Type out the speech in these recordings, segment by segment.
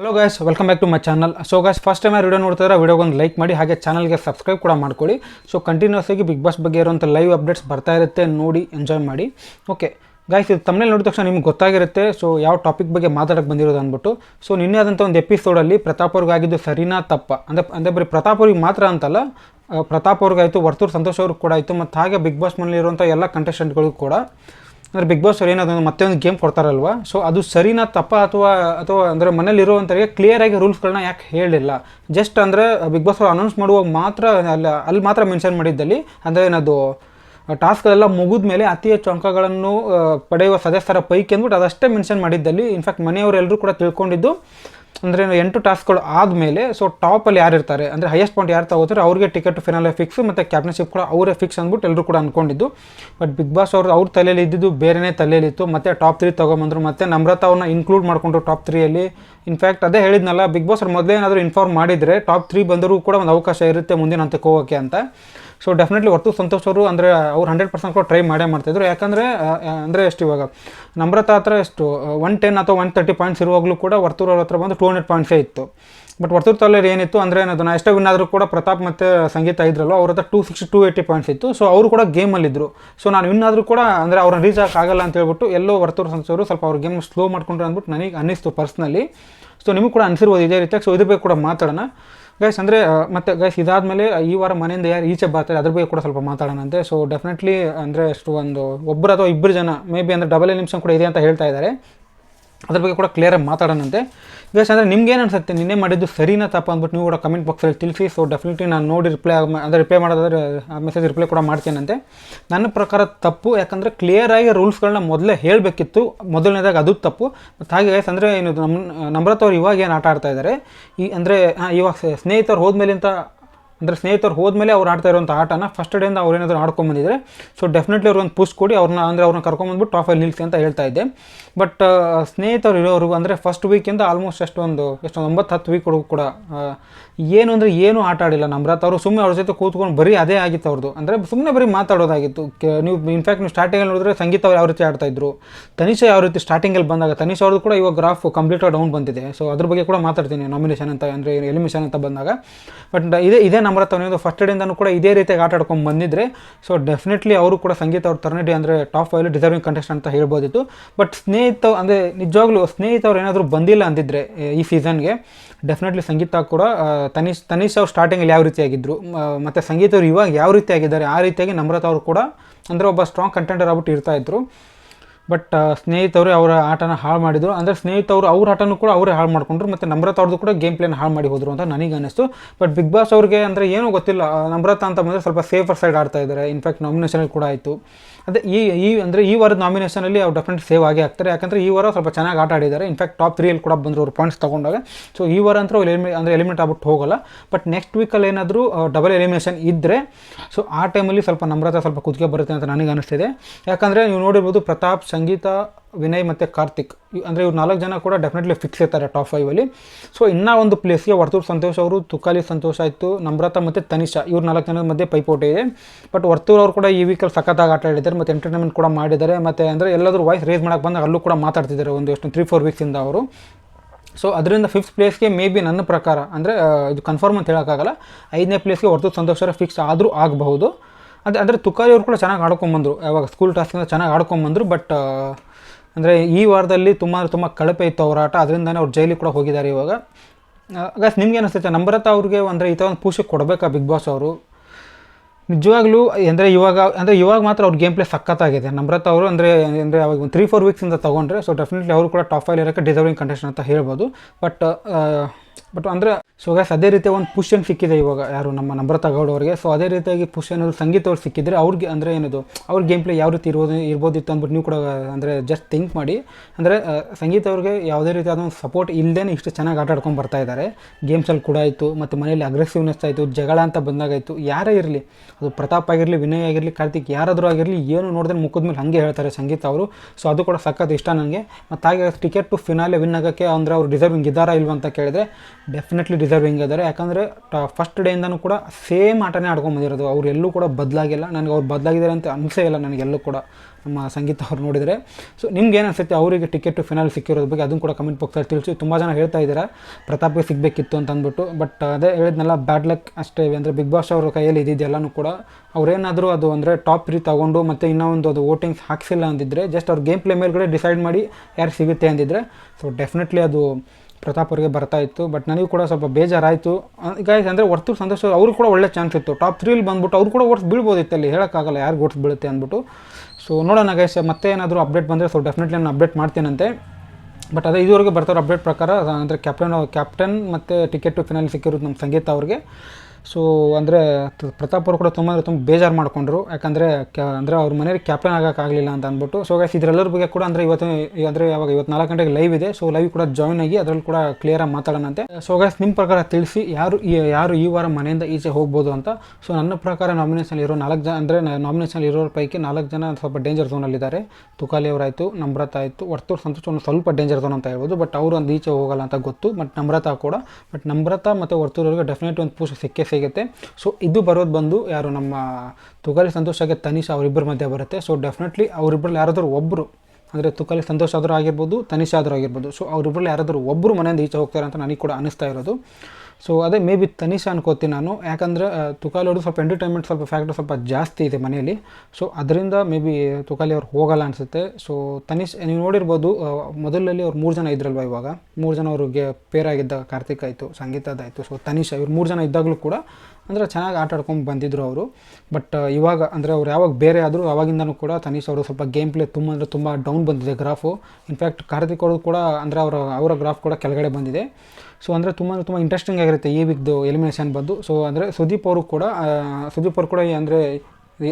Hello guys welcome back to my channel so guys first time video ನೋಡ್ತಿದ್ರೆ ವಿಡಿಯೋಗೆ ಒಂದು like ಮಾಡಿ, ಹಾಗೆ ಚಾನಲ್ಗೆ ಸಬ್ಸ್ಕ್ರೈಬ್ ಕೂಡ ಮಾಡ್ಕೊಳ್ಳಿ. ಸೊ ಕಂಟಿನ್ಯೂಸ್ ಆಗಿ ಬಿಗ್ ಬಾಸ್ ಬಗ್ಗೆ ಇರುವಂಥ ಲೈವ್ ಅಪ್ಡೇಟ್ಸ್ ಬರ್ತಾ ಇರುತ್ತೆ, ನೋಡಿ ಎಂಜಾಯ್ ಮಾಡಿ. ಓಕೆ ಗೈಸ್ ಇದು ತಮ್ಮನೇ ನೋಡಿದ ತಕ್ಷಣ ನಿಮ್ಗೆ ಗೊತ್ತಾಗಿರುತ್ತೆ. ಸೊ ಯಾವ ಟಾಪಿಕ್ ಬಗ್ಗೆ ಮಾತಾಡಕ್ಕೆ ಬಂದಿರೋದು ಅಂದ್ಬಿಟ್ಟು. ಸೊ ನಿನ್ನೆ ಆದಂಥ ಒಂದು ಎಪಿಸೋಡಲ್ಲಿ ಪ್ರತಾಪ್ ಅವ್ರಿಗೆ ಆಗಿದ್ದು ಸರಿನಾ ತಪ್ಪ? ಅಂದರೆ ಅಂದರೆ ಬರೀ ಪ್ರತಾಪ್ ಅವ್ರಿಗೆ ಮಾತ್ರ ಅಂತಲ್ಲ ಪ್ರತಾಪ್ ಅವ್ರಿಗಾಯಿತು ವರ್ತೂರ್ ಸಂತೋಷ್ ಅವ್ರಿಗೆ ಕೂಡ ಆಯಿತು, ಮತ್ತು ಹಾಗೆ ಬಿಗ್ ಬಾಸ್ ಮನೇಲಿ ಇರುವಂಥ ಎಲ್ಲ ಕಂಟೆಸ್ಟೆಂಟ್ಗಳಿಗೂ ಕೂಡ. ಅಂದರೆ ಬಿಗ್ ಬಾಸ್ ಅವ್ರು ಏನಾದ್ರು ಮತ್ತೆ ಒಂದು ಗೇಮ್ ಕೊಡ್ತಾರಲ್ವ? ಸೊ ಅದು ಸರಿನಾ ತಪ್ಪ ಅಥವಾ ಅಥವಾ ಅಂದರೆ ಮನೇಲಿರುವಂಥವ್ರಿಗೆ ಕ್ಲಿಯರಾಗಿ ರೂಲ್ಸ್ಗಳನ್ನ ಯಾಕೆ ಹೇಳಿಲ್ಲ? ಜಸ್ಟ್ ಅಂದರೆ ಬಿಗ್ ಬಾಸ್ ಅವ್ರು ಅನೌನ್ಸ್ ಮಾಡುವಾಗ ಮಾತ್ರ ಅಲ್ಲಿ ಅಲ್ಲಿ ಮಾತ್ರ ಮೆನ್ಷನ್ ಮಾಡಿದ್ದಲ್ಲಿ, ಅಂದರೆ ಏನದು ಟಾಸ್ಕ್ಗಳೆಲ್ಲ ಮುಗಿದ ಮೇಲೆ ಅತಿ ಹೆಚ್ಚು ಅಂಕಗಳನ್ನು ಪಡೆಯುವ ಸದಸ್ಯರ ಪೈಕಿ ಅಂದ್ಬಿಟ್ಟು ಅದಷ್ಟೇ ಮೆನ್ಷನ್ ಮಾಡಿದ್ದಲ್ಲಿ ಇನ್ಫ್ಯಾಕ್ಟ್ ಮನೆಯವರೆಲ್ಲರೂ ಕೂಡ ತಿಳ್ಕೊಂಡಿದ್ದು ಅಂದರೆ ಎಂಟು ಟಾಸ್ಕ್ಗಳು ಆದಮೇಲೆ ಸೊ ಟಾಪಲ್ಲಿ ಯಾರು ಇರ್ತಾರೆ? ಅಂದರೆ ಹೈಯೆಸ್ಟ್ ಪಾಯಿಂಟ್ ಯಾರು ತಗೋತಾರೆ? ಅವ್ರಿಗೆ ಟಿಕೆಟ್ ಫಿನಾಲೆ ಫಿಕ್ಸ್ ಮತ್ತು ಕ್ಯಾಪ್ಟನ್ಶಿಪ್ ಕೂಡ ಅವರೇ ಫಿಕ್ಸ್ ಅಂದ್ಬಿಟ್ಟು ಎಲ್ಲರೂ ಕೂಡ ಅಂದ್ಕೊಂಡಿದ್ದು ಬಟ್ ಬಿಗ್ ಬಾಸ್ ಅವರು, ಅವ್ರ ತಲೆಯಲ್ಲಿ ಇದ್ದಿದ್ದು ಬೇರೆನೇ ತಲೆಯಲ್ಲಿತ್ತು. ಮತ್ತು ಟಾಪ್ ತ್ರೀ ತೊಗೊಂಬಂದರು. ಮತ್ತು ನಮ್ರತಾ ಅವ್ರನ್ನ ಇನ್ಕ್ಲೂಡ್ ಮಾಡಿಕೊಂಡ್ರು ಟಾಪ್ ತ್ರೀಯಲ್ಲಿ ಇನ್ಫ್ಯಾಕ್ಟ್ ಅದೇ ಹೇಳಿದ್ನಲ್ಲ ಬಿಗ್ ಬಾಸ್ ಅವ್ರು ಮೊದಲೇ ಏನಾದರೂ ಇನ್ಫಾರ್ಮ್ ಮಾಡಿದರೆ ಟಾಪ್ ತ್ರೀ ಬಂದರೂ ಕೂಡ ಒಂದು ಅವಕಾಶ ಇರುತ್ತೆ ಮುಂದಿನ ಹಂತಕ್ಕೆ ಹೋಗೋಕ್ಕೆ ಅಂತ. ಸೊ ಡೆಫಿನೆಟ್ಲಿ ಹೊರತು ಸಂತೋಷ್ ಅವರು ಅಂದರೆ, ಅವ್ರು ಹಂಡ್ರೆಡ್ ಪರ್ಸೆಂಟ್ ಕೂಡ ಟ್ರೈ ಮಾಡೇ ಮಾಡ್ತಿದ್ರು. ಯಾಕಂದರೆ ಅಂದರೆ ಎಷ್ಟು ಇವಾಗ, ನಮ್ರತಾ ಹತ್ರ ಎಷ್ಟು ಒನ್ ಟೆನ್ ಅಥವಾ ಒನ್ ತರ್ಟಿ ಪಾಯಿಂಟ್ಸ್ ಇರುವಾಗಲೂ ಕೂಡ ವರ್ತೂರ್ ಅವ್ರ ಹತ್ರ ಬಂದು ಟೂ ಹಂಡ್ರೆಡ್ ಪಾಯಿಂಟ್ಸೇ ಇತ್ತು. ಬಟ್ ವರ್ತೂರ್ ತಾಲೂರು ಏನಿತ್ತು ಅಂದರೆ, ಏನದು ನಾ ಎಷ್ಟೋ ವಿನ್ ಆದರೂ ಕೂಡ ಪ್ರತಾಪ್ ಮತ್ತು ಸಂಗೀತ ಇದ್ರಲ್ಲ ಅವ್ರ ಹತ್ರ two sixty two eighty points ಇತ್ತು. ಸೊ ಅವರು ಕೂಡ ಗೇಮಲ್ಲಿದ್ದರು ಸೊ ನಾನು ವಿನ್ ಆದರೂ ಕೂಡ ಅಂದರೆ ಅವ್ರನ್ನ ರೀಚ್ ಆಗಲ್ಲ ಅಂತ ಹೇಳ್ಬಿಟ್ಟು ಎಲ್ಲೋ ವರ್ತೂರ್ ಸಂಸ್ಥೆಯವರು ಸ್ವಲ್ಪ ಅವ್ರ ಗೇಮ್ ಸ್ಲೋ ಮಾಡ್ಕೊಂಡ್ರು ಅಂದ್ಬಿಟ್ಟು ನನಗೆ ಅನ್ನಿಸ್ತು ಪರ್ಸ್ನಲಿ ಸೊ ನಿಮಗೆ ಕೂಡ ಅನಿಸಿರ್ಬೋದು ಇದೇ ರೀತಿಯಾಗಿ. ಸೊ ಇದ್ರ ಬಗ್ಗೆ ಕೂಡ ಮಾತಾಡೋಣ. ಗೈಸ್ ಅಂದರೆ ಮತ್ತೆ ಗೈಸ್ ಇದಾದಮೇಲೆ ಈ ವಾರ ಮನೆಯಿಂದ ಯಾರು ಈಚೆ ಬರ್ತಾರೆ, ಅದ್ರ ಬಗ್ಗೆ ಕೂಡ ಸ್ವಲ್ಪ ಮಾತಾಡೋಣ ಅಂತೆ ಸೊ ಡೆಫಿನೆಟ್ಲಿ ಅಂದರೆ, ಅಷ್ಟು ಒಂದು ಒಬ್ಬರು ಅಥವಾ ಇಬ್ಬರು ಜನ ಮೇ ಬಿ ಅಂದರೆ ಡಬಲ್ ಎಲಿಮಿಷನ್ ಕೂಡ ಇದೆ ಅಂತ ಹೇಳ್ತಾ ಇದ್ದಾರೆ. ಅದ್ರ ಬಗ್ಗೆ ಕೂಡ ಕ್ಲಿಯರಾಗಿ ಮಾತಾಡೋಣಂತೆ. ಅಂದರೆ ನಿಮ್ಗೆ ಏನು ಅನ್ಸುತ್ತೆ? ನಿನ್ನೆ ಮಾಡಿದ್ದು ಸರಿನಾ ತಪ್ಪ ಅಂದ್ಬಿಟ್ಟು ನೀವು ಕೂಡ ಕಮೆಂಟ್ ಬಾಕ್ಸಲ್ಲಿ ತಿಳಿಸಿ. ಸೊ ಡೆಫಿನೆಟ್ಲಿ ನಾನು ನೋಡಿ ರಿಪ್ಲೈ ಅಂದರೆ ರಿಪ್ಲೈ ಮಾಡೋದಾದ್ರೆ, ಆ ಮೆಸೇಜ್ ರಿಪ್ಲೈ ಕೂಡ ಮಾಡ್ತೇನಂತೆ. ನನ್ನ ಪ್ರಕಾರ ತಪ್ಪು, ಯಾಕಂದರೆ ಕ್ಲಿಯರಾಗಿ ರೂಲ್ಸ್ಗಳನ್ನ ಮೊದಲೇ ಹೇಳಬೇಕಿತ್ತು. ಮೊದಲನೇದಾಗಿ ಅದು ತಪ್ಪು. ಮತ್ತು ಹಾಗೆ ಅಂದರೆ ಏನು ನಮ್ಮ ನಮ್ರತ್ ಅವ್ರು ಇವಾಗ ಏನು ಆಟ ಆಡ್ತಾ ಇದ್ದಾರೆ ಈ ಅಂದರೆ ಇವಾಗ ಸ್ನೇಹಿತರು ಹೋದ್ಮೇಲಿಂತ ಅಂದರೆ ಸ್ನೇಹಿತರು ಹೋದ್ಮೇಲೆ ಅವ್ರು ಆಡ್ತಾ ಇರೋಂಥ ಆಟನ ಫಸ್ಟ್ ಡೇಯಿಂದ ಅವ್ರು ಏನಾದರೂ ಆಡ್ಕೊಂಬಂದಿದ್ರೆ ಸೊ ಡೆಫಿನೆಟ್ಲಿ ಅವ್ರು ಒಂದು ಪುಷ್ ಕೊಡಿ ಅವ್ರನ್ನ ಅಂದರೆ ಅವ್ರನ್ನ ಕರ್ಕೊಂಬಂದ್ಬಿಟ್ಟು ಟಾಪಲ್ಲಿ ನಿಲ್ಲಿಸಿ ಅಂತ ಹೇಳ್ತಾ ಇದ್ದೆ. ಬಟ್ ಸ್ನೇಹಿತರು ಇರೋರು ಅಂದರೆ ಫಸ್ಟ್ ವೀಕಿಂದ ಆಲ್ಮೋಸ್ಟ್ ಎಷ್ಟೊಂದು ಎಷ್ಟೊಂದು ಒಂಬತ್ತು ಹತ್ತು ವೀಕ್ ಕೂಡ ಏನು ಅಂದರೆ ಏನೂ ಆಟ ಆಡಿಲ್ಲ ನಮ್ರತ್ ಅವರು ಸುಮ್ಮನೆ ಅವ್ರ ಜೊತೆ ಕೂತ್ಕೊಂಡು ಬರೀ ಅದೇ ಆಗಿತ್ತು ಅವ್ರದ್ದು ಅಂದರೆ ಸುಮ್ಮನೆ ಬರೀ ಮಾತಾಡೋದಾಗಿತ್ತು. ನೀವು ಇನ್ಫ್ಯಾಕ್ಟ್ ನೀವು ಸ್ಟಾರ್ಟಿಂಗಲ್ಲಿ ನೋಡಿದ್ರೆ ಸಂಗೀತ ಅವ್ರು ಯಾವ ರೀತಿ ಆಡ್ತಾ ಇದ್ರು, ತನಿಷಾ ಯಾವ ರೀತಿ ಸ್ಟಾರ್ಟಿಂಗಲ್ಲಿ ಬಂದಾಗ, ತನಿಷಾ ಅವ್ರದ್ದು ಕೂಡ ಇವಾಗ ಗ್ರಾಫ್ ಕಂಪ್ಲೀಟಾಗಿ ಡೌನ್ ಬಂದಿದೆ. ಸೊ ಅದ್ರ ಬಗ್ಗೆ ಕೂಡ ಮಾತಾಡ್ತೀನಿ ನಾಮಿನೇಷನ್ ಅಂತ ಅಂದರೆ ಎಲಿಮಿಷನ್ ಅಂತ ಬಂದಾಗ. ಬಟ್ ಇದೇ ಇದೇ ನಮ್ರತ್ ಅವನಿಂದ ಫಸ್ಟ್ ಡೇಯಿಂದನೂ ಕೂಡ ಇದೇ ರೀತಿಯಾಗಿ ಆಟ ಆಡ್ಕೊಂಡು ಬಂದಿದ್ರೆ ಸೊ ಡೆಫಿನೆಟ್ಲಿ ಅವರು ಕೂಡ ಸಂಗೀತ ಅವ್ರ ತರ್ನಡಿ ಅಂದರೆ ಟಾಪ್ ಫೈವ್ ಡಿಸರ್ವಿಂಗ್ ಕಂಟೆಸ್ಟ್ ಅಂತ ಹೇಳ್ಬೋದಿತ್ತು. ಬಟ್ ಸ್ನೇಹಿತ, ಅಂದರೆ ನಿಜವಾಗ್ಲೂ ಸ್ನೇಹಿತವ್ರು ಏನಾದರೂ ಬಂದಿಲ್ಲ ಅಂದಿದ್ದರೆ ಈ ಸೀಸನ್ಗೆ ಡೆಫಿನೆಟ್ಲಿ ಸಂಗೀತ ಕೂಡ ತನಿಷ್ ತನಿಷ್ ಅವ್ರು ಸ್ಟಾರ್ಟಿಂಗಲ್ಲಿ ಯಾವ ರೀತಿಯಾಗಿದ್ದರು ಮತ್ತು ಸಂಗೀತ ಅವ್ರು ಇವಾಗ ಯಾವ ರೀತಿಯಾಗಿದ್ದಾರೆ, ಆ ರೀತಿಯಾಗಿ ನಮ್ರತ ಅವರು ಕೂಡ, ಅಂದರೆ ಒಬ್ಬ ಸ್ಟ್ರಾಂಗ್ ಕಂಟೆಂಟರ್ ಆಗ್ಬಿಟ್ಟು ಇರ್ತಾ ಇದ್ರು. ಬಟ್ ಸ್ನೇಹಿತವರು ಅವರ ಆಟನ ಹಾಳು ಮಾಡಿದ್ರು. ಅಂದರೆ ಸ್ನೇಹಿತವರು ಅವ್ರ ಆಟನೂ ಕೂಡ ಅವರೇ ಹಾಳು ಮಾಡ್ಕೊಂಡ್ರು. ಮತ್ತು ನಮ್ರತ ಅವ್ರದ್ದು ಕೂಡ ಗೇಮ್ ಪ್ಲೇನ ಹಾಳು ಮಾಡಿ ಹೋದರು ಅಂತ ನನಗೆ ಅನಿಸ್ತು ಬಟ್ ಬಿಗ್ ಬಾಸ್ ಅವ್ರಿಗೆ ಅಂದರೆ ಏನೂ ಗೊತ್ತಿಲ್ಲ. ನಮ್ರತ ಅಂತ ಬಂದರೆ ಸ್ವಲ್ಪ ಸೇಫರ್ ಸೈಡ್ ಆಡ್ತಾ ಇದ್ದಾರೆ ಇನ್ಫ್ಯಾಕ್ಟ್ ನಾಮಿನೇಷನಲ್ಲಿ ಕೂಡ ಆಯಿತು. ಅದೇ ಈ ಈ ಅಂದರೆ ಈ ವಾರದ ನಾಮಿನೇಷನಲ್ಲಿ ಅವ್ರು ಡೆಫಿನೆಟ್ ಸೇವ್ ಆಗಿ ಆಗ್ತಾರೆ. ಯಾಕಂದರೆ ಈ ವಾರ ಸ್ವಲ್ಪ ಚೆನ್ನಾಗಿ ಆಟ ಆಡಿದ್ದಾರೆ. ಇನ್ಫ್ಯಾಕ್ಟ್ ಟಾಪ್ ತ್ರೀಯಲ್ಲಿ ಕೂಡ ಬಂದರು ಅವ್ರು ಪಾಯಿಂಟ್ಸ್ ತೊಗೊಂಡಾಗ. ಸೊ ಈ ವಾರ ಅಂತೂ ಎಲಿಮಿ ಅಂದರೆ ಎಲಿಮಿನೇಟ್ ಆಗ್ಬಿಟ್ಟು ಹೋಗಲ್ಲ. ಬಟ್ ನೆಕ್ಸ್ಟ್ ವೀಕಲ್ಲಿ ಏನಾದರೂ ಡಬಲ್ ಎಲಿಮಿನೇಷನ್ ಇದ್ದರೆ ಸೊ ಆ ಟೈಮಲ್ಲಿ ಸ್ವಲ್ಪ ನಮ್ರತ ಸ್ವಲ್ಪ ಕುದುಗೆ ಬರುತ್ತೆ ಅಂತ ನನಗೆ ಅನಿಸ್ತಿದೆ. ಯಾಕಂದರೆ ನೀವು ನೋಡಿರ್ಬೋದು ಪ್ರತಾಪ್, ಸಂಗೀತ ವಿನಯ್ ಮತ್ತು ಕಾರ್ತಿಕ್ ಅಂದರೆ ಇವ್ರು ನಾಲ್ಕು ಜನ ಕೂಡ ಡೆಫಿನೆಟ್ಲಿ ಫಿಕ್ಸ್ ಇರ್ತಾರೆ ಟಾಪ್ ಫೈವಲ್ಲಿ ಸೊ ಇನ್ನೂ ಒಂದು ಪ್ಲೇಸ್ಗೆ ವರ್ತೂರ್ ಸಂತೋಷ್ ಅವರು, ತುಕಾಲಿ ಸಂತೋಷ ಆಯಿತು, ನಮ್ರತ ಮತ್ತು ತನಿಷಾ, ಇವ್ರು ನಾಲ್ಕು ಜನದ ಮಧ್ಯೆ ಪೈಪೋಟಿ ಇದೆ. ಬಟ್ ವರ್ತೂರ್ ಅವರು ಕೂಡ ಈ ವೀಕಲ್ಲಿ ಸಖತ್ತಾಗಿ ಆಟ ಆಡಿದ್ದಾರೆ, ಮತ್ತು ಎಂಟರ್ಟೈನ್ಮೆಂಟ್ ಕೂಡ ಮಾಡಿದ್ದಾರೆ, ಮತ್ತು ಅಂದರೆ ಎಲ್ಲಾದರೂ ವಾಯ್ಸ್ ರೇಸ್ ಮಾಡೋಕೆ ಬಂದಾಗ ಅಲ್ಲೂ ಕೂಡ ಮಾತಾಡ್ತಿದ್ದಾರೆ ಒಂದು ಎಷ್ಟು ತ್ರೀ ಫೋರ್ ವೀಕ್ಸಿಂದ ಅವರು. ಸೊ ಅದರಿಂದ ಫಿಫ್ತ್ ಪ್ಲೇಸ್ಗೆ ಮೇ ಬಿ ನನ್ನ ಪ್ರಕಾರ, ಅಂದರೆ ಇದು ಕನ್ಫರ್ಮ್ ಅಂತ ಹೇಳೋಕ್ಕಾಗಲ್ಲ, ಐದನೇ ಪ್ಲೇಸ್ಗೆ ವರ್ತೂರ್ ಸಂತೋಷ್ ಅವರು ಫಿಕ್ಸ್ ಆದರೂ ಆಗಬಹುದು. ಅದೇ, ಅಂದರೆ ತುಕಾಲಿ ಅವರು ಕೂಡ ಚೆನ್ನಾಗಿ ಆಡ್ಕೊಂಬಂದರು, ಯಾವಾಗ ಸ್ಕೂಲ್ ಟಾಸ್ಕಿಂದ ಚೆನ್ನಾಗಿ ಆಡ್ಕೊಂಬಂದರು ಬಟ್ ಅಂದರೆ ಈ ವಾರದಲ್ಲಿ ತುಂಬ ತುಂಬ ಕಳಪೆ ಇತ್ತು ಹೋರಾಟ ಅದರಿಂದನೇ ಅವ್ರು ಜೈಲಿಗೆ ಕೂಡ ಹೋಗಿದ್ದಾರೆ ಇವಾಗ. ಗಸ್ ನಿಮ್ಗೆ ಅನಿಸುತ್ತೆ, ನಮ್ರತ ಅವ್ರಿಗೆ ಅಂದರೆ ಈ ಥರ ಒಂದು ಪೂಷಕ್ಕೆ ಕೊಡಬೇಕಾ ಬಿಗ್ ಬಾಸ್ ಅವರು? ನಿಜವಾಗ್ಲೂ, ಅಂದರೆ ಇವಾಗ ಅಂದರೆ ಇವಾಗ ಮಾತ್ರ ಅವ್ರ ಗೇಮ್ ಪ್ಲೇ ಸಖತ್ತಾಗಿದೆ. ನಮ್ರತ ಅವರು ಅಂದರೆ ಅಂದರೆ ಅವಾಗ ಒಂದು ತ್ರೀ ಫೋರ್ ವೀಕ್ಸಿಂದ ತೊಗೊಂಡ್ರೆ ಸೊ ಡೆಫಿನೆಟ್ಲಿ ಅವರು ಕೂಡ ಟಾಪ್ ಫೈಲ್ ಇರೋಕ್ಕೆ ಡಿಸರ್ವಿಂಗ್ ಕಂಟೆಸ್ಟ್ ಅಂತ ಹೇಳ್ಬೋದು. ಬಟ್ ಬಟ್ ಅಂದರೆ ಸೊ ಗ್ಯಾಸ್ ಅದೇ ರೀತಿ ಒಂದು ಪುಷನ್ ಸಿಕ್ಕಿದೆ ಇವಾಗ ಯಾರು ನಮ್ಮ ನಮ್ರತಾ ಗೌಡ ಅವರಿಗೆ ಸೊ ಅದೇ ರೀತಿಯಾಗಿ ಪುಷ್ ಏನಾದ್ರು ಸಂಗೀತ ಅವ್ರು ಸಿಕ್ಕಿದ್ರೆ ಅವ್ರಿಗೆ ಅಂದರೆ ಏನದು, ಅವ್ರ ಗೇಮ್ ಪ್ಲೇ ಯಾವ ರೀತಿ ಇರ್ಬೋದು, ಇರ್ಬೋದಿತ್ತು ಅಂದ್ಬಿಟ್ಟು ನೀವು ಕೂಡ, ಅಂದರೆ ಜಸ್ಟ್ ಥಿಂಕ್ ಮಾಡಿ. ಅಂದರೆ ಸಂಗೀತ ಅವ್ರಿಗೆ ಯಾವುದೇ ರೀತಿಯಾದ ಒಂದು ಸಪೋರ್ಟ್ ಇಲ್ಲದೇ ಇಷ್ಟು ಚೆನ್ನಾಗಿ ಆಟ ಆಡ್ಕೊಂಡು ಬರ್ತಾ ಇದ್ದಾರೆ ಗೇಮ್ಸಲ್ಲಿ ಕೂಡ ಆಯಿತು, ಮತ್ತು ಮನೆಯಲ್ಲಿ ಅಗ್ರೆಸಿವ್ನೆಸ್ ಆಯಿತು, ಜಗಳ ಅಂತ ಬಂದಾಗಾಯಿತು ಯಾರೇ ಇರಲಿ, ಅದು ಪ್ರತಾಪ್ ಆಗಿರಲಿ, ವಿನಯ್ ಆಗಿರಲಿ, ಕಾರ್ತಿಕ್ ಯಾರಾದರೂ ಆಗಿರಲಿ, ಏನು ನೋಡಿದ್ರೆ ಮುಖದ ಮೇಲೆ ಹಾಗೆ ಹೇಳ್ತಾರೆ ಸಂಗೀತ ಅವರು ಸೊ ಅದು ಕೂಡ ಸಖತ್ ಇಷ್ಟ ನನಗೆ ಮತ್ತು ಹಾಗೆ ಟಿಕೆಟ್ ಟು ಫಿನಾಲೆ ವಿನ್ ಆಗೋಕ್ಕೆ ಅಂದರೆ ಅವ್ರು ಡಿಸರ್ವಿಂಗ್ ಇದ್ದಾರಾ ಇಲ್ವಾ ಅಂತ ಕೇಳಿದ್ರೆ ಡೆಫಿನೆಟ್ಲಿ ಡಿಸರ್ವಿಂಗ್ ಇದ್ದಾರೆ ಯಾಕಂದರೆ ಫಸ್ಟ್ ಡೇಯಿಂದನೂ ಕೂಡ ಸೇಮ್ ಆಟನೇ ಆಡ್ಕೊಂಡು ಬಂದಿರೋದು. ಅವ್ರು ಎಲ್ಲೂ ಕೂಡ ಬದಲಾಗಿಲ್ಲ. ನನಗೆ ಅವ್ರು ಬದಲಾಗಿದ್ದಾರೆ ಅಂತ ಅನಿಸೇ ಇಲ್ಲ ನನಗೆಲ್ಲೂ ಕೂಡ ನಮ್ಮ ಸಂಗೀತ ಅವ್ರು ನೋಡಿದರೆ. ಸೊ ನಿಮ್ಗೆ ಏನು ಅನಿಸುತ್ತೆ ಅವರಿಗೆ ಟಿಕೆಟ್ ಫಿನಾಲ್ ಸಿಕ್ಕಿರೋದ್ರ ಬಗ್ಗೆ ಅದನ್ನು ಕೂಡ ಕಮೆಂಟ್ ಬಾಕ್ಸಲ್ಲಿ ತಿಳಿಸಿ. ತುಂಬ ಜನ ಹೇಳ್ತಾ ಇದ್ದಾರೆ, ಪ್ರತಾಪ್ಗೆ ಸಿಗಬೇಕಿತ್ತು ಅಂತ ಅಂದ್ಬಿಟ್ಟು ಬಟ್ ಅದೇ ಹೇಳಿದ್ನಲ್ಲ ಬ್ಯಾಡ್ ಲಕ್ ಅಷ್ಟೇ. ಅಂದರೆ ಬಿಗ್ ಬಾಸ್ ಅವ್ರ ಕೈಯಲ್ಲಿ ಇದ್ದಿದ್ದೆಲ್ಲನೂ ಕೂಡ ಅವರೇನಾದರೂ ಅದು ಅಂದರೆ ಟಾಪ್ ತ್ರೀ ತೊಗೊಂಡು ಮತ್ತು ಇನ್ನೂ ಒಂದು ಅದು ವೋಟಿಂಗ್ಸ್ ಹಾಕ್ಸಿಲ್ಲ ಅಂದಿದ್ದರೆ ಜಸ್ಟ್ ಅವ್ರ ಗೇಮ್ ಪ್ಲೇ ಮೇಲ್ಗಡೆ ಡಿಸೈಡ್ ಮಾಡಿ ಯಾರು ಸಿಗುತ್ತೆ ಅಂದಿದ್ರೆ. ಸೊ ಡೆಫಿನೆಟ್ಲಿ ಅದು ಪ್ರತಾಪ್ ಅವರಿಗೆ ಬರ್ತಾ ಇತ್ತು ಬಟ್ ನನಗೂ ಕೂಡ ಸ್ವಲ್ಪ ಬೇಜಾರಾಯಿತು. ಗಾಯ್ಸ್ ಅಂದರೆ ವರ್ತೂರು ಸಂತೋಷ ಅವರು ಕೂಡ ಒಳ್ಳೆ ಚಾನ್ಸ್ ಇತ್ತು. ಟಾಪ್ ತ್ರೀಲಿ ಬಂದ್ಬಿಟ್ಟು ಅವ್ರು ಕೂಡ ಓಟ್ಸ್ ಬೀಳ್ಬೋದಿತ್ತು ಅಲ್ಲಿ, ಹೇಳೋಕ್ಕಾಗಲ್ಲ ಯಾರು ಓಟ್ಸ್ ಬೀಳುತ್ತೆ ಅಂದ್ಬಿಟ್ಟು. ಸೊ ನೋಡೋಣ ಗಾಯಸ್ ಮತ್ತೆ ಏನಾದರೂ ಅಪ್ಡೇಟ್ ಬಂದರೆ ಸೊ ಡೆಫಿನೆಟ್ಲಿ ನಾನು ಅಪ್ಡೇಟ್ ಮಾಡ್ತೀನಂತೆ. ಬಟ್ ಅದೇ ಇದುವರೆಗೆ ಬರ್ತಾರೋ ಅಪ್ಡೇಟ್ ಪ್ರಕಾರ, ಅಂದರೆ ಕ್ಯಾಪ್ಟನ್ ಕ್ಯಾಪ್ಟನ್ ಮತ್ತು ಟು ಫಿನಾಲಿ ಸಿಕ್ಕಿರೋದು ನಮ್ಮ ಸಂಗೀತ ಅವ್ರಿಗೆ. ಸೊ ಅಂದರೆ ಪ್ರತಾಪ್ ಅವರು ಕೂಡ ತುಂಬ ಅಂದರೆ ತುಂಬ ಬೇಜಾರು ಮಾಡಿಕೊಂಡ್ರು. ಯಾಕಂದರೆ ಕ್ಯಾ, ಅಂದರೆ ಅವ್ರ ಮನೆಯಲ್ಲಿ ಕ್ಯಾಪ್ಟನ್ ಆಗೋಕ್ಕಾಗಲಿಲ್ಲ ಅಂತ ಅಂದ್ಬಿಟ್ಟು. ಸೊ ಗೈಸ್ ಇದರೆಲ್ಲರ ಬಗ್ಗೆ ಕೂಡ ಅಂದರೆ ಇವತ್ತು ಅಂದರೆ ಯಾವಾಗ ಇವತ್ತು ನಾಲ್ಕು ಗಂಟೆಗೆ ಲೈವ್ ಇದೆ. ಸೊ ಲೈವ್ ಕೂಡ ಜಾಯ್ನ್ ಆಗಿ ಅದರಲ್ಲಿ ಕೂಡ ಕ್ಲಿಯರಾಗಿ ಮಾತಾಡೋಣಂತೆ ಸೊ ಗೈಸ್ ನಿಮ್ಮ ಪ್ರಕಾರ ತಿಳಿಸಿ ಯಾರು ಯಾರು ಈ ವಾರ ಮನೆಯಿಂದ ಈಚೆ ಹೋಗ್ಬೋದು ಅಂತ. ಸೊ ನನ್ನ ಪ್ರಕಾರ ನಾಮಿನೇಷನ್ ಇರೋ ನಾಲ್ಕು ಜನ ಅಂದರೆ ನಾಮಿನೇಷನ್ ಇರೋರ ಪೈಕಿ ನಾಲ್ಕು ಜನ ಸ್ವಲ್ಪ ಡೇಂಜರ್ ಝೋನಲ್ಲಿದ್ದಾರೆ ತುಕಾಲಿ ಅವರಾಯಿತು, ನಮ್ರತ ಆಯಿತು, ವರ್ತೂರ್ ಸಂತೋಷ್ ಒಂದು ಸ್ವಲ್ಪ ಡೇಂಜರ್ ಝೋನ್ ಅಂತ ಹೇಳ್ಬೋದು. ಬಟ್ ಅವರು ಒಂದು ಈಚೆ ಹೋಗಲ್ಲ ಅಂತ ಗೊತ್ತು. ಬಟ್ ನಮ್ರತ ಕೂಡ ಬಟ್ ನಮ್ರತ ಮತ್ತು ವರ್ತೂರವ್ರಿಗೆ ಡೆಫಿನೆಟ್ ಒಂದು ಪುಷ್ ಸಿಕ್ಕೇ ಸಿಗುತ್ತೆ. ಸೊ ಇದು ಬರೋದು ಬಂದು ಯಾರು ನಮ್ಮ ತುಕಾಲಿ ಸಂತೋಷ್ ಹಾಗೆ ತನಿಷ್ ಅವರಿಬ್ಬರ ಮಧ್ಯೆ ಬರುತ್ತೆ. ಸೊ ಡೆಫಿನೆಟ್ಲಿ ಅವರಿಬ್ಬರಲ್ಲಿ ಯಾರಾದರೂ ಒಬ್ಬರು ಅಂದರೆ ತುಕಾಲಿ ಸಂತೋಷ ಆದರೂ ಆಗಿರ್ಬೋದು, ತನಿಷ ಆದರೂ ಆಗಿರ್ಬೋದು. ಸೊ ಅವರಿಬ್ಬರಲ್ಲಿ ಯಾರಾದರೂ ಒಬ್ಬರು ಮನೆಯಿಂದ ಈಚೆ ಹೋಗ್ತಾರೆ ಅಂತ ನನಗೆ ಕೂಡ ಅನಿಸ್ತಾ ಇರೋದು. ಸೊ ಅದೇ ಮೇ ಬಿ ತನಿಷ ಅನ್ಕೋತೀನಿ ನಾನು. ಯಾಕಂದರೆ ತುಕಾಲಿ ಅವರು ಸ್ವಲ್ಪ ಎಂಟರ್ಟೈನ್ಮೆಂಟ್ ಸ್ವಲ್ಪ ಫ್ಯಾಕ್ಟರ್ ಸ್ವಲ್ಪ ಜಾಸ್ತಿ ಇದೆ ಮನೆಯಲ್ಲಿ. ಸೊ ಅದರಿಂದ ಮೇ ಬಿ ತುಕಾಲಿ ಅವ್ರು ಹೋಗಲ್ಲ ಅನಿಸುತ್ತೆ. ಸೊ ತನಿಷ್, ನೀವು ನೋಡಿರ್ಬೋದು ಮೊದಲಲ್ಲಿ ಅವ್ರು ಮೂರು ಜನ ಇದ್ರಲ್ವ ಇವಾಗ? ಮೂರು ಜನ ಅವ್ರಿಗೆ ಪೇರಾಗಿದ್ದ ಕಾರ್ತಿಕ್ ಆಯಿತು ಸಂಗೀತದಾಯಿತು ಸೊ ತನಿಷ್, ಇವ್ರು ಮೂರು ಜನ ಇದ್ದಾಗಲೂ ಕೂಡ ಅಂದರೆ ಚೆನ್ನಾಗಿ ಆಟ ಆಡ್ಕೊಂಡು ಬಂದಿದ್ದರು ಅವರು. ಬಟ್ ಇವಾಗ ಅಂದರೆ ಅವ್ರು ಯಾವಾಗ ಬೇರೆ ಆದರೂ ಅವಾಗಿಂದನೂ ಕೂಡ ತನೀಶ್ ಅವರು ಸ್ವಲ್ಪ ಗೇಮ್ ಪ್ಲೇ ತುಂಬ ಅಂದರೆ ತುಂಬ ಡೌನ್ ಬಂದಿದೆ ಗ್ರಾಫು ಇನ್ಫ್ಯಾಕ್ಟ್ ಕಾರ್ತಿಕ್ ಅವರು ಕೂಡ ಅಂದರೆ ಅವರ ಅವರ ಗ್ರಾಫ್ ಕೂಡ ಕೆಳಗಡೆ ಬಂದಿದೆ. ಸೊ ಅಂದರೆ ತುಂಬ ಅಂದರೆ ತುಂಬ ಇಂಟ್ರೆಸ್ಟಿಂಗ್ ಆಗಿರುತ್ತೆ ಈ ವೀಕ್ದು ಎಲಿಮಿನೇಷನ್ ಬಂದು. ಸೊ ಅಂದರೆ ಸುದೀಪ್ ಅವರು ಕೂಡ ಸುದೀಪ್ ಅವರು ಕೂಡ ಅಂದರೆ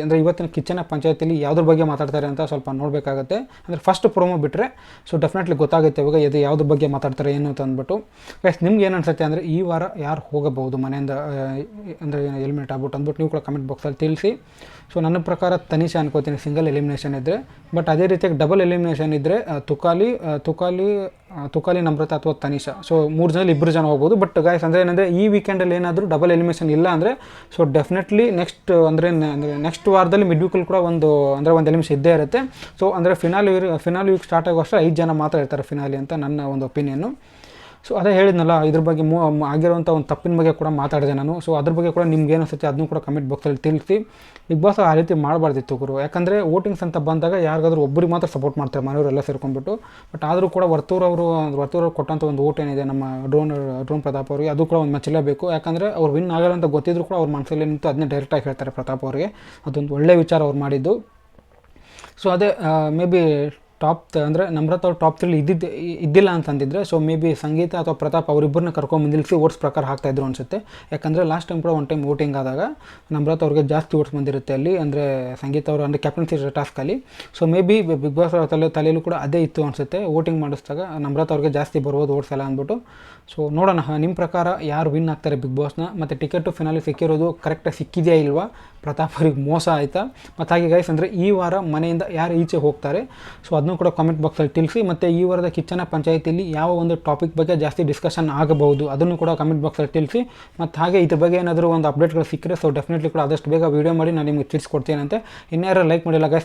ಅಂದರೆ ಇವತ್ತಿನ ಕಿಚನ ಪಂಚಾಯತಿಲಿ ಯಾವುದ್ರ ಬಗ್ಗೆ ಮಾತಾಡ್ತಾರೆ ಅಂತ ಸ್ವಲ್ಪ ನೋಡಬೇಕಾಗತ್ತೆ. ಅಂದರೆ ಫಸ್ಟ್ ಪ್ರೊಮೋ ಬಿಟ್ಟರೆ ಸೊ ಡೆಫಿನೆಟ್ಲಿ ಗೊತ್ತಾಗುತ್ತೆ ಇವಾಗ ಇದು ಯಾವುದ್ರ ಬಗ್ಗೆ ಮಾತಾಡ್ತಾರೆ, ಏನು ಅಂತ ಅಂದ್ಬಿಟ್ಟು. ಗೈಸ್ ನಿಮ್ಗೆ ಏನು ಅನ್ಸುತ್ತೆ ಅಂದರೆ ಈ ವಾರ ಯಾರು ಹೋಗಬಹುದು ಮನೆಯಿಂದ ಅಂದರೆ ಎಲಿಮಿನೇಟ್ ಆಗ್ಬಿಟ್ಟು ಅಂದ್ಬಿಟ್ಟು ನೀವು ಕೂಡ ಕಮೆಂಟ್ ಬಾಕ್ಸಲ್ಲಿ ತಿಳಿಸಿ. ಸೊ ನನ್ನ ಪ್ರಕಾರ ತನಿಷಾ ಅನ್ಕೋತೀನಿ ಸಿಂಗಲ್ ಎಲಿಮಿನೇಷನ್ ಇದ್ದರೆ ಬಟ್ ಅದೇ ರೀತಿಯಾಗಿ ಡಬಲ್ ಎಲಿಮಿನೇಷನ್ ಇದ್ದರೆ ತುಕಾಲಿ ತುಕಾಲಿ ತುಕಾಲಿ ನಮ್ರತ ಅಥವಾ ತನಿಷಾ. ಸೊ ಮೂರು ಜನ ಇಬ್ಬರು ಜನ ಹೋಗ್ಬೋದು. ಬಟ್ ಗಾಯ್ಸ್ ಅಂದರೆ ಏನಂದರೆ ಈ ವೀಕೆಂಡಲ್ಲಿ ಏನಾದರೂ ಡಬಲ್ ಎಲಿಮಿನೇಷನ್ ಇಲ್ಲ ಅಂದರೆ ಸೊ ಡೆಫಿನೆಟ್ಲಿ ನೆಕ್ಸ್ಟ್ ಅಂದರೆ ಅಂದರೆ ನೆಕ್ಸ್ಟ್ ವಾರದಲ್ಲಿ ಮಿಡ್ ವೀಕಲ್ಲಿ ಕೂಡ ಒಂದು, ಅಂದರೆ ಒಂದು ಎಲಿಮಿನೇಷನ್ ಇದ್ದೇ ಇರುತ್ತೆ. ಸೊ ಅಂದರೆ ಫಿನಾಲ್ ಫಿನಾಲ್ ವೀಕ್ ಸ್ಟಾರ್ಟ್ ಆಗುವಷ್ಟು ಐದು ಜನ ಮಾತ್ರ ಇರ್ತಾರೆ ಫಿನಾಲಿ ಅಂತ ನನ್ನ ಒಂದು ಒಪಿನಿಯನ್ನು ಸೊ ಅದೇ ಹೇಳಿದ್ನಲ್ಲ, ಇದ್ರ ಬಗ್ಗೆ ಮೂ ಆಗಿರುವಂಥ ಒಂದು ತಪ್ಪಿನ ಬಗ್ಗೆ ಕೂಡ ಮಾತಾಡಿದೆ ನಾನು. ಸೊ ಅದ್ರ ಬಗ್ಗೆ ಕೂಡ ನಿಮ್ಗೆ ಏನೋ ಅನಿಸುತ್ತೆ ಅದನ್ನು ಕೂಡ ಕಮೆಂಟ್ ಬಾಕ್ಸಲ್ಲಿ ತಿಳಿಸಿ. ಬಿಗ್ ಬಾಸ್ ಆ ರೀತಿ ಮಾಡಬಾರ್ದಿತ್ತು ಗುರು. ಯಾಕಂದರೆ ವೋಟಿಂಗ್ಸ್ ಅಂತ ಬಂದಾಗ ಯಾರಿಗಾದ್ರೂ ಒಬ್ಬರಿಗೆ ಮಾತ್ರ ಸಪೋರ್ಟ್ ಮಾಡ್ತಾರೆ, ಮನೆಯವರೆಲ್ಲ ಸೇರ್ಕೊಂಡ್ಬಿಟ್ಟು. ಬಟ್ ಆದರೂ ಕೂಡ ವರ್ತೂರ್ ಅವರು, ವರ್ತೂರ್ ಅವ್ರು ಕೊಟ್ಟಂಥ ಒಂದು ಓಟ್ ಏನಿದೆ ನಮ್ಮ ಡ್ರೋನ್ ಡ್ರೋನ್ ಪ್ರತಾಪ್ ಅವರಿಗೆ, ಅದು ಕೂಡ ಒಂದು ಮೆಚ್ಚಲೇಬೇಕು ಯಾಕಂದರೆ ಅವ್ರು ವಿನ್ ಆಗಲ್ಲ ಅಂತ ಗೊತ್ತಿದ್ರು ಕೂಡ ಅವ್ರ ಮನಸ್ಸಲ್ಲಿ ನಿಂತು ಅದನ್ನೇ ಡೈರೆಕ್ಟಾಗಿ ಹೇಳ್ತಾರೆ ಪ್ರತಾಪ್ ಅವರಿಗೆ. ಅದೊಂದು ಒಳ್ಳೆಯ ವಿಚಾರ ಅವ್ರು ಮಾಡಿದ್ದು. ಸೊ ಅದೇ ಮೇ ಬಿ ಟಾಪ್ ಅಂದರೆ ನಮ್ರತ್ ಅವ್ರು ಟಾಪ್ ತ್ರೀಲಿ ಇದ್ದಿದ್ದು ಇದ್ದಿಲ್ಲ ಅಂತಂದಿದ್ರೆ ಸೊ ಮೇ ಬಿ ಸಂಗೀತ ಅಥವಾ ಪ್ರತಾಪ್ ಅವರಿಬ್ಬರನ್ನ ಕರ್ಕೊಂಡು ನಿಲ್ಲಿಸಿ ಓಟ್ಸ್ ಪ್ರಕಾರ ಹಾಕ್ತಾಯಿದ್ರು ಅನಿಸುತ್ತೆ. ಯಾಕಂದರೆ ಲಾಸ್ಟ್ ಟೈಮ್ ಕೂಡ ಒನ್ ಟೈಮ್ ವೋಟಿಂಗ್ ಆದಾಗ ನಮ್ರತ್ ಅವ್ರಿಗೆ ಜಾಸ್ತಿ ಓಟ್ಸ್ ಬಂದಿರುತ್ತೆ ಅಲ್ಲಿ, ಅಂದರೆ ಸಂಗೀತ ಅವರು, ಅಂದರೆ ಕ್ಯಾಪ್ಟನ್ಸಿ ಟಾಸ್ಕಲ್ಲಿ so maybe big boss ಅವರ ತಲೆ ತಲೆಯಲ್ಲೂ ಕೂಡ ಅದೇ ಇತ್ತು ಅನಿಸುತ್ತೆ ವೋಟಿಂಗ್ ಮಾಡಿಸಿದಾಗ ನಮ್ರತ್ ಅವ್ರಿಗೆ ಜಾಸ್ತಿ ಬರ್ಬೋದು ಓಟ್ಸ್ ಎಲ್ಲ ಅಂದ್ಬಿಟ್ಟು. ಸೊ ನೋಡೋಣ, ನಿಮ್ಮ ಪ್ರಕಾರ ಯಾರು ವಿನ್ ಆಗ್ತಾರೆ ಬಿಗ್ ಬಾಸ್ನ ಮತ್ತು ಟಿಕೆಟು ಫಿನಾಲಿ ಸಿಕ್ಕಿರೋದು ಕರೆಕ್ಟಾಗಿ ಸಿಕ್ಕಿದೆಯಾ ಇಲ್ವಾ? ಪ್ರತಾಪ್ ಅವ್ರಿಗೆ ಮೋಸ ಆಯಿತಾ? ಮತ್ತು ಹಾಗೆ ಗೈಸ್ ಅಂದರೆ ಈ ವಾರ ಮನೆಯಿಂದ ಯಾರು ಈಚೆ ಹೋಗ್ತಾರೆ? ಸೊ ಅದನ್ನು ಕೂಡ ಕಾಮೆಂಟ್ ಬಾಕ್ಸಲ್ಲಿ ತಿಳಿಸಿ, ಮತ್ತು ಈ ವಾರದ ಕಿಚನ ಪಂಚಾಯತಿಯಲ್ಲಿ ಯಾವ ಒಂದು ಟಾಪಿಕ್ ಬಗ್ಗೆ ಜಾಸ್ತಿ ಡಿಸ್ಕಷನ್ ಆಗಬಹುದು ಅದನ್ನು ಕೂಡ ಕಮೆಂಟ್ ಬಾಕ್ಸಲ್ಲಿ ತಿಳಿಸಿ, ಮತ್ತು ಹಾಗೆ ಇದ್ರ ಬಗ್ಗೆ ಏನಾದರೂ ಒಂದು ಅಪ್ಡೇಟ್ಗಳು ಸಿಕ್ಕರೆ ಸೊ ಡೆಫಿನೆಟ್ಲಿ ಕೂಡ ಆದಷ್ಟು ಬೇಗ ವೀಡಿಯೋ ಮಾಡಿ, ನಾನು ನಿಮಗೆ ತಿಳಿಸ್ಕೊಡ್ತೀನಂತೆ. ಇನ್ಯಾರು ಲೈಕ್ ಮಾಡಿಲ್ಲ ಗೈಸ್